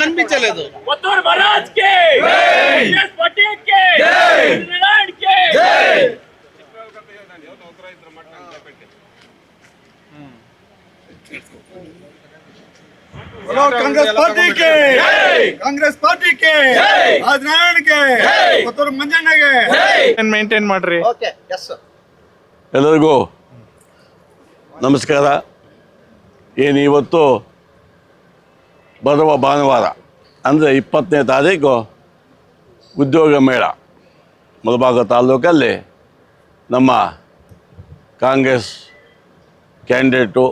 కనిపించలేదు వత్తూరు మహారాజ్ కి జై ఎస్ పటేల్ కి జై నారాయణ కి జై కాంగ్రెస్ పార్టీకి ಕಾಂಗ್ರೆಸ್ ಪಾರ್ಟಿಗೆ! ರಾಜನಾರಾಯಣಗೆ ಮತ್ತೊಬ್ಬರು ಮಂಜಣ್ಣಗೆ! ಮೇಂಟೈನ್ ಮಾಡ್ರಿ? ಎಲ್ಲರಿಗೂ ನಮಸ್ಕಾರ. ಏನು ಇವತ್ತು ಬರುವ ಭಾನುವಾರ, ಅಂದರೆ ಇಪ್ಪತ್ತನೇ ತಾರೀಕು ಉದ್ಯೋಗ ಮೇಳ. ಮುಳಬಾಗ ತಾಲೂಕಲ್ಲಿ ನಮ್ಮ ಕಾಂಗ್ರೆಸ್ ಕ್ಯಾಂಡಿಡೇಟು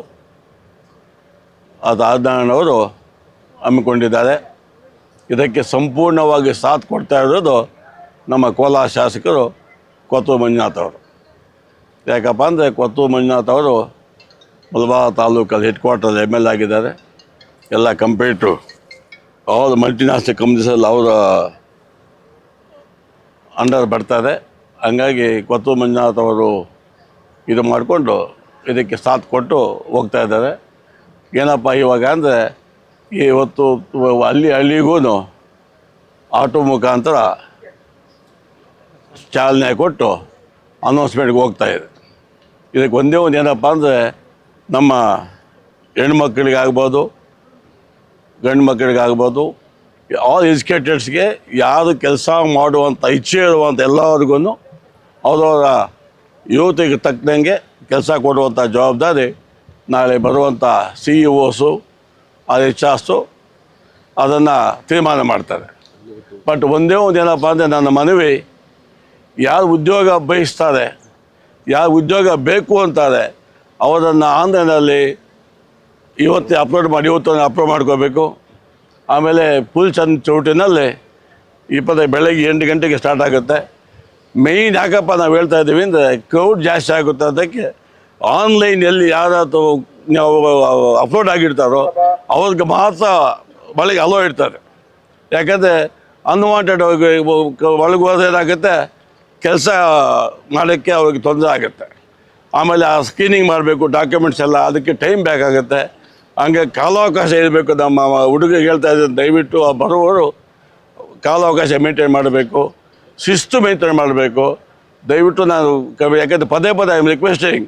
ಅದು ಆಜ್ಞಾನವರು ಹಮ್ಮಿಕೊಂಡಿದ್ದಾರೆ. ಇದಕ್ಕೆ ಸಂಪೂರ್ಣವಾಗಿ ಸಾಥ್ ಕೊಡ್ತಾ ಇರೋದು ನಮ್ಮ ಕೋಲಾರ ಶಾಸಕರು ಕೊತ್ತೂರು ಮಂಜುನಾಥ್ ಅವರು. ಯಾಕಪ್ಪ ಅಂದರೆ ಕೊತ್ತೂರು ಮಂಜುನಾಥ್ ಅವರು ಮುಳಬಾಗ ತಾಲೂಕಲ್ಲಿ ಹೆಡ್ ಕ್ವಾರ್ಟರ್ ಎಂ ಎಲ್ ಆಗಿದ್ದಾರೆ. ಎಲ್ಲ ಕಂಪೇರ್ ಟು ಆಲ್ ಮಲ್ಟಿನ್ಯಾಷನಲ್ ಕಂಪ್ನೀಸಲ್ಲಿ ಅವರ ಅಂಡರ್ ಬರ್ತಾರೆ. ಹಂಗಾಗಿ ಕೊತ್ತು ಮಂಜುನಾಥ್ ಅವರು ಇದು ಮಾಡಿಕೊಂಡು ಇದಕ್ಕೆ ಸಾಥ್ ಕೊಟ್ಟು ಹೋಗ್ತಾ ಇದ್ದಾರೆ. ಏನಪ್ಪ ಇವಾಗ ಅಂದರೆ ಇವತ್ತು ಅಲ್ಲಿ ಹಳ್ಳಿಗೂ ಆಟೋ ಮುಖಾಂತರ ಚಾಲನೆ ಕೊಟ್ಟು ಅನೌನ್ಸ್ಮೆಂಟ್ಗೆ ಹೋಗ್ತಾ ಇದೆ. ಇದಕ್ಕೆ ಒಂದೇ ಒಂದು ಏನಪ್ಪ ಅಂದರೆ ನಮ್ಮ ಹೆಣ್ಮಕ್ಳಿಗಾಗ್ಬೋದು ಗಂಡು ಮಕ್ಕಳಿಗಾಗ್ಬೋದು ಆಲ್ ಎಜುಕೇಟೆಡ್ಸ್ಗೆ ಯಾರು ಕೆಲಸ ಮಾಡುವಂಥ ಇಚ್ಛೆ ಇರುವಂಥ ಎಲ್ಲರಿಗೂ ಅವರವರ ಯುವತಿಗೆ ತಕ್ಕಂಗೆ ಕೆಲಸ ಕೊಡುವಂಥ ಜವಾಬ್ದಾರಿ ನಾಳೆ ಬರುವಂಥ C E Os R H Rs ಅದನ್ನು ತೀರ್ಮಾನ ಮಾಡ್ತಾರೆ. ಬಟ್ ಒಂದೇ ಒಂದು ಏನಪ್ಪ ಅಂದರೆ ನನ್ನ ಮನವಿ, ಯಾರು ಉದ್ಯೋಗ ಬಯಸ್ತಾರೆ, ಯಾರು ಉದ್ಯೋಗ ಬೇಕು ಅಂತಾರೆ, ಅವರನ್ನು ಆನ್ಲೈನಲ್ಲಿ ಇವತ್ತೇ ಅಪ್ಲೋಡ್ ಮಾಡಿ, ಇವತ್ತು ಅಪ್ಲೋಡ್ ಮಾಡ್ಕೋಬೇಕು. ಆಮೇಲೆ ಫುಲ್ ಚಂದ್ ಚೌಟಿನಲ್ಲಿ ಇಪ್ಪತ್ತೈದು ಬೆಳಗ್ಗೆ ಎಂಟು ಗಂಟೆಗೆ ಸ್ಟಾರ್ಟ್ ಆಗುತ್ತೆ. ಮೇಯ್ನ್ ಯಾಕಪ್ಪ ನಾವು ಹೇಳ್ತಾ ಇದ್ದೀವಿ ಅಂದರೆ ಕ್ರೌಡ್ ಜಾಸ್ತಿ ಆಗುತ್ತೆ ಅದಕ್ಕೆ ಆನ್ಲೈನಲ್ಲಿ ಯಾರಾದರೂ ನಾವು ಅಪ್ಲೋಡ್ ಆಗಿರ್ತಾರೋ ಅವ್ರಿಗೆ ಮಾತ್ರ ಒಳಗೆ ಅಲೋ ಇರ್ತಾರೆ. ಯಾಕಂದರೆ ಅನ್ವಾಂಟೆಡ್ ಒಳಗೆ ಹೋದೇನಾಗುತ್ತೆ ಕೆಲಸ ಮಾಡೋಕ್ಕೆ ಅವ್ರಿಗೆ ತೊಂದರೆ ಆಗುತ್ತೆ. ಆಮೇಲೆ ಆ ಸ್ಕ್ರೀನಿಂಗ್ ಮಾಡಬೇಕು ಡಾಕ್ಯುಮೆಂಟ್ಸ್ ಎಲ್ಲ, ಅದಕ್ಕೆ ಟೈಮ್ ಬೇಕಾಗುತ್ತೆ ಹಂಗೆ ಕಾಲಾವಕಾಶ ಇರಬೇಕು ನಮ್ಮ ಹುಡುಗ ಹೇಳ್ತಾ ಇದ್ದಾರೆ, ದಯವಿಟ್ಟು ಆ ಬರುವವರು ಕಾಲಾವಕಾಶ ಮೇಂಟೈನ್ ಮಾಡಬೇಕು, ಶಿಸ್ತು ಮೇಂಟೈನ್ ಮಾಡಬೇಕು. ದಯವಿಟ್ಟು ನಾನು ಯಾಕಂದರೆ ಪದೇ ಪದೇ ಐ ಆಮ್ ರಿಕ್ವೆಸ್ಟಿಂಗ್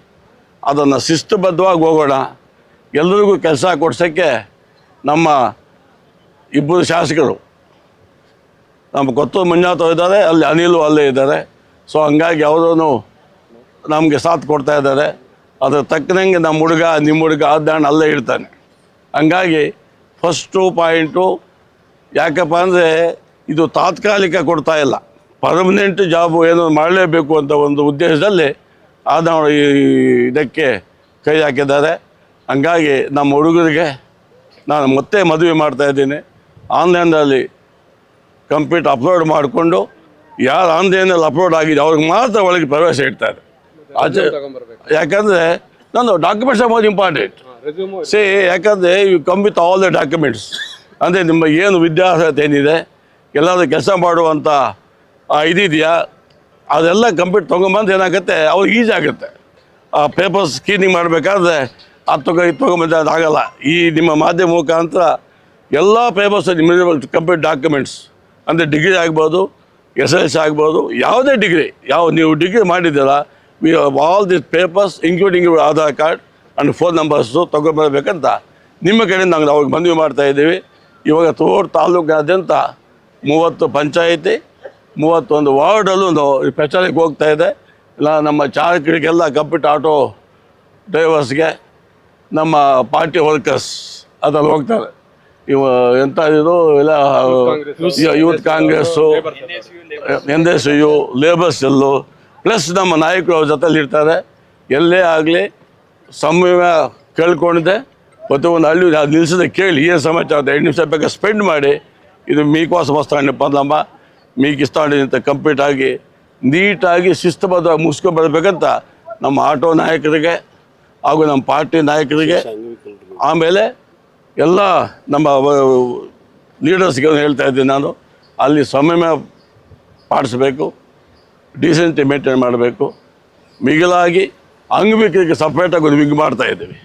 ಅದನ್ನು ಶಿಸ್ತುಬದ್ಧವಾಗಿ ಹೋಗೋಣ. ಎಲ್ಲರಿಗೂ ಕೆಲಸ ಕೊಡ್ಸೋಕ್ಕೆ ನಮ್ಮ ಇಬ್ಬರು ಶಾಸಕರು, ನಮ್ಮ ಕೊತ್ತು ಮಂಜಾತ ಇದ್ದಾರೆ, ಅಲ್ಲಿ ಅನಿಲು ಅಲ್ಲೇ ಇದ್ದಾರೆ. ಸೊ ಹಂಗಾಗಿ ಅವರೂ ನಮಗೆ ಸಾಥ್ ಕೊಡ್ತಾ ಇದ್ದಾರೆ. ಅದ್ರ ತಕ್ಕನಂಗೆ ನಮ್ಮ ಹುಡುಗ, ನಿಮ್ಮ ಹುಡುಗ ಆದ್ದಾಣ ಅಲ್ಲೇ ಇರ್ತಾನೆ. ಹಂಗಾಗಿ ಫಸ್ಟು ಪಾಯಿಂಟು ಯಾಕಪ್ಪ ಅಂದರೆ ಇದು ತಾತ್ಕಾಲಿಕ ಕೊಡ್ತಾ ಇಲ್ಲ. ಪರ್ಮನೆಂಟ್ ಜಾಬು ಏನೋ ಮಾಡಲೇಬೇಕು ಅಂತ ಒಂದು ಉದ್ದೇಶದಲ್ಲಿ ಆದ ಈ ಇದಕ್ಕೆ ಕೈ ಹಾಕಿದ್ದಾರೆ. ಹಂಗಾಗಿ ನಮ್ಮ ಹುಡುಗರಿಗೆ ನಾನು ಮತ್ತೆ ಮದುವೆ ಮಾಡ್ತಾ ಇದ್ದೀನಿ. ಆನ್ಲೈನಲ್ಲಿ ಕಂಪ್ಲೀಟ್ ಅಪ್ಲೋಡ್ ಮಾಡಿಕೊಂಡು ಯಾರು ಆನ್ಲೈನಲ್ಲಿ ಅಪ್ಲೋಡ್ ಆಗಿದೆ ಅವ್ರಿಗೆ ಮಾತ್ರ ಒಳಗೆ ಪ್ರವೇಶ ಇಡ್ತಾರೆ ಆಚೆ ಯಾಕಂದರೆ ನಾನು ಡಾಕ್ಯುಮೆಂಟ್ಸ್ ಮೋಸ್ಟ್ ಇಂಪಾರ್ಟೆಂಟ್ ಸೇ ಯಾಕಂದರೆ you come with all the documents ಅಂದರೆ ನಿಮ್ಮ ಏನು ವಿದ್ಯಾರ್ಹತೆ ಏನಿದೆ, ಎಲ್ಲಾದರೂ ಕೆಲಸ ಮಾಡುವಂಥ ಇದೆಯಾ ಇದಿದೆಯಾ? ಅದೆಲ್ಲ ಕಂಪ್ಲೀಟ್ ತೊಗೊಂಬಂದು ಏನಾಗುತ್ತೆ? ಅವ್ರಿಗೆ ಈಜಿ ಆಗುತ್ತೆ. ಆ ಪೇಪರ್ ಸ್ಕ್ರೀನಿಂಗ್ ಮಾಡಬೇಕಾದ್ರೆ ಅದು ತೊಗೊ, ಇದು ತೊಗೊಂಬಂದು ಅದಾಗಲ್ಲ ಈ ನಿಮ್ಮ ಮಾಧ್ಯಮ ಮುಖಾಂತರ ಎಲ್ಲ ಪೇಪರ್ಸ್ ನಿಮ್ಮ ಕಂಪ್ಲೀಟ್ ಡಾಕ್ಯುಮೆಂಟ್ಸ್ ಅಂದರೆ ಡಿಗ್ರಿ ಆಗ್ಬೋದು ಎಸ್ ಎಲ್ ಸಿ ಆಗ್ಬೋದು, ಯಾವುದೇ ಡಿಗ್ರಿ ಯಾವ ನೀವು ಡಿಗ್ರಿ ಮಾಡಿದ್ದೀರ we all this papers including your Aadhaar card and phone numbers ತೊಗೊಂಡ್ಬರ್ಬೇಕಂತ ನಿಮ್ಮ ಕಡೆಯಿಂದ ನಾವು ಅವಾಗ ಮನವಿ ಮಾಡ್ತಾ ಇದ್ದೀವಿ ಇವಾಗ ತೋರ್ ತಾಲೂಕಾದ್ಯಂತ ಮೂವತ್ತು ಪಂಚಾಯಿತಿ ಮೂವತ್ತೊಂದು ವಾರ್ಡಲ್ಲೂ ಒಂದು ಪೆಚ್ಚಲಿಗೆ ಪ್ರಚಾರಕ್ಕೆ ಹೋಗ್ತಾ ಇದೆ ಇಲ್ಲ ನಮ್ಮ ಚಾಲಕರಿಗೆಲ್ಲ ಕಂಪ್ಲೀಟ್ ಆಟೋ ಡ್ರೈವರ್ಸ್ಗೆ ನಮ್ಮ ಪಾರ್ಟಿ ವರ್ಕರ್ಸ್ ಅದ್ರಲ್ಲಿ ಹೋಗ್ತಾರೆ ಇವ ಎಂಥ ಇದು ಇಲ್ಲ Youth Congress N S U labours ಎಲ್ಲು ಪ್ಲಸ್ ನಮ್ಮ ನಾಯಕರು ಅವ್ರ ಜೊತೆಲಿ ಇರ್ತಾರೆ ಎಲ್ಲೇ ಆಗಲಿ ಸಮಯ ಕೇಳ್ಕೊಂಡಿದ್ದೆ. ಮತ್ತು ಒಂದು ಹಳ್ಳಿ ಅದು ನಿಲ್ಲಿಸಿದೆ ಕೇಳಿ, ಏನು ಸಮಾಚಾರ ಆಗುತ್ತೆ ಎರಡು ನಿಮಿಷ ಬೇಕಾ ಸ್ಪೆಂಡ್ ಮಾಡಿ. ಇದು ಮೀಕೋಸ ಬಸ್ತಾಂಡ್ ಪದಮ್ಮ ಮೀಕಿಸ್ತಾಂಡ್ ಅಂತ ಕಂಪ್ಲೀಟ್ ಆಗಿ ನೀಟಾಗಿ ಶಿಸ್ತುಬದ್ಧವಾಗಿ ಮುಗಿಸ್ಕೊಂಡು ಬರಬೇಕಂತ ನಮ್ಮ ಆಟೋ ನಾಯಕರಿಗೆ ಹಾಗೂ ನಮ್ಮ ಪಾರ್ಟಿ ನಾಯಕರಿಗೆ ಆಮೇಲೆ ಎಲ್ಲ ನಮ್ಮ ಲೀಡರ್ಸ್ಗೆ ಹೇಳ್ತಾ ಇದ್ದೀನಿ ನಾನು. ಅಲ್ಲಿ ಸಮಯ ಪಾಡಿಸಬೇಕು ಡೀಸೆಂಟಿ ಮೇಂಟೈನ್ ಮಾಡಬೇಕು. ಮಿಗಿಲಾಗಿ ಅಂಗವಿಕಲರಿಗೆ ಸಪ್ರೇಟಾಗಿ ಒಂದು ವಿಂಗ್ ಮಾಡ್ತಾ ಇದ್ದೀವಿ.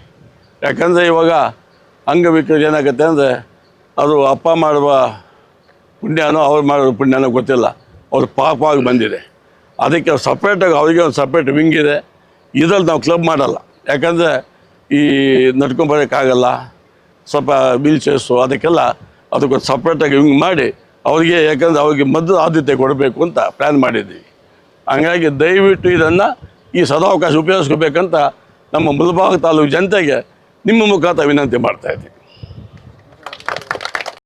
ಯಾಕಂದರೆ ಇವಾಗ ಅಂಗವಿಕಲರಿಗೆ ಏನಾಗುತ್ತೆ ಅಂದರೆ ಅದು ಅಪ್ಪ ಮಾಡುವ ಪುಣ್ಯನೋ ಅವ್ರು ಮಾಡೋ ಪುಣ್ಯನೋ ಗೊತ್ತಿಲ್ಲ. ಅವ್ರು ಪಾಪವಾಗಿ ಬಂದಿದೆ. ಅದಕ್ಕೆ ಸಪ್ರೇಟಾಗಿ ಅವರಿಗೆ ಒಂದು ಸಪ್ರೇಟ್ ವಿಂಗ್ ಇದೆ. ಇದರಲ್ಲಿ ನಾವು ಕ್ಲಬ್ ಮಾಡಲ್ಲ. ಯಾಕಂದರೆ ಈ ನಡ್ಕೊಂಬರೋಕ್ಕಾಗಲ್ಲ ಸ್ವಲ್ಪ ವೀಲ್ ಚೇರ್ಸು ಅದಕ್ಕೆಲ್ಲ ಅದಕ್ಕೊಂದು ಸಪ್ರೇಟಾಗಿ ವಿಂಗ್ ಮಾಡಿ ಅವರಿಗೆ ಯಾಕಂದರೆ ಅವ್ರಿಗೆ ಮೊದಲು ಆದ್ಯತೆ ಕೊಡಬೇಕು ಅಂತ ಪ್ಲ್ಯಾನ್ ಮಾಡಿದ್ದೀವಿ. ಹಂಗಾಗಿ ದಯವಿಟ್ಟು ಇದನ್ನು ಈ ಸದಾವಕಾಶ ಉಪಯೋಗಿಸ್ಕೋಬೇಕಂತ ನಮ್ಮ ಮುಲ್ಭಾಗ ತಾಲೂಕು ಜನತೆಗೆ ನಿಮ್ಮ ಮುಖಾಂತರ ವಿನಂತಿ ಮಾಡ್ತಾ ಇದ್ದೀವಿ